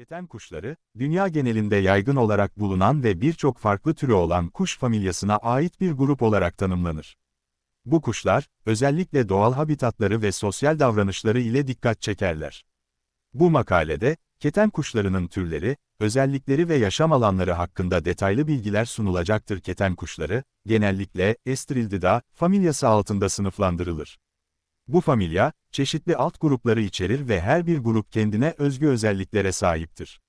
Keten kuşları, dünya genelinde yaygın olarak bulunan ve birçok farklı türü olan kuş familyasına ait bir grup olarak tanımlanır. Bu kuşlar, özellikle doğal habitatları ve sosyal davranışları ile dikkat çekerler. Bu makalede, keten kuşlarının türleri, özellikleri ve yaşam alanları hakkında detaylı bilgiler sunulacaktır. Keten kuşları, genellikle Estrildidae familyası altında sınıflandırılır. Bu familya, çeşitli alt grupları içerir ve her bir grup kendine özgü özelliklere sahiptir.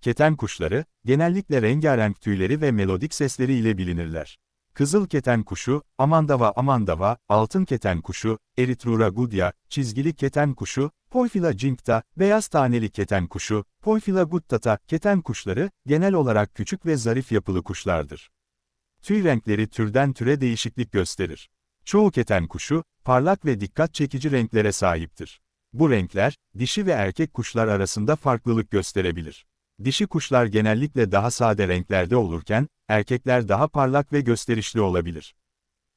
Keten kuşları, genellikle rengarenk tüyleri ve melodik sesleri ile bilinirler. Kızıl keten kuşu, Amandava amandava, altın keten kuşu, Eritrura gudia, çizgili keten kuşu, Poyphila cincta, beyaz taneli keten kuşu, Poyphila guttata, keten kuşları, genel olarak küçük ve zarif yapılı kuşlardır. Tüy renkleri türden türe değişiklik gösterir. Çoğu keten kuşu, parlak ve dikkat çekici renklere sahiptir. Bu renkler, dişi ve erkek kuşlar arasında farklılık gösterebilir. Dişi kuşlar genellikle daha sade renklerde olurken, erkekler daha parlak ve gösterişli olabilir.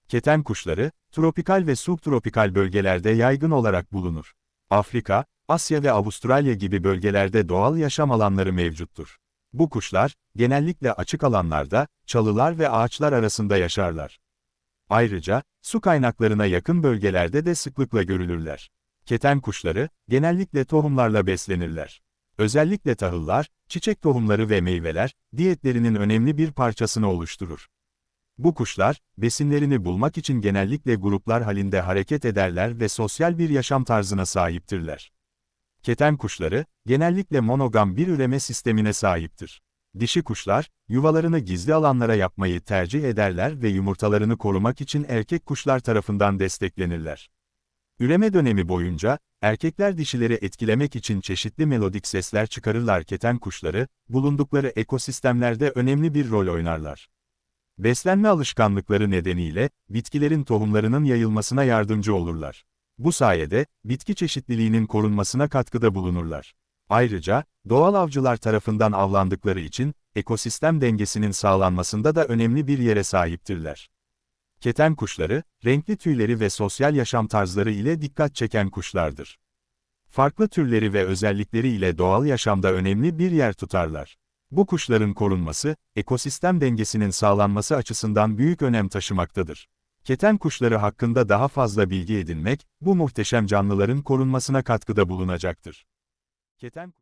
Keten kuşları, tropikal ve subtropikal bölgelerde yaygın olarak bulunur. Afrika, Asya ve Avustralya gibi bölgelerde doğal yaşam alanları mevcuttur. Bu kuşlar, genellikle açık alanlarda, çalılar ve ağaçlar arasında yaşarlar. Ayrıca, su kaynaklarına yakın bölgelerde de sıklıkla görülürler. Keten kuşları, genellikle tohumlarla beslenirler. Özellikle tahıllar, çiçek tohumları ve meyveler, diyetlerinin önemli bir parçasını oluşturur. Bu kuşlar, besinlerini bulmak için genellikle gruplar halinde hareket ederler ve sosyal bir yaşam tarzına sahiptirler. Keten kuşları, genellikle monogam bir üreme sistemine sahiptir. Dişi kuşlar, yuvalarını gizli alanlara yapmayı tercih ederler ve yumurtalarını korumak için erkek kuşlar tarafından desteklenirler. Üreme dönemi boyunca, erkekler dişileri etkilemek için çeşitli melodik sesler çıkarırlar keten kuşları, bulundukları ekosistemlerde önemli bir rol oynarlar. Beslenme alışkanlıkları nedeniyle, bitkilerin tohumlarının yayılmasına yardımcı olurlar. Bu sayede, bitki çeşitliliğinin korunmasına katkıda bulunurlar. Ayrıca, doğal avcılar tarafından avlandıkları için, ekosistem dengesinin sağlanmasında da önemli bir yere sahiptirler. Keten kuşları, renkli tüyleri ve sosyal yaşam tarzları ile dikkat çeken kuşlardır. Farklı türleri ve özellikleri ile doğal yaşamda önemli bir yer tutarlar. Bu kuşların korunması, ekosistem dengesinin sağlanması açısından büyük önem taşımaktadır. Keten kuşları hakkında daha fazla bilgi edinmek, bu muhteşem canlıların korunmasına katkıda bulunacaktır. Keten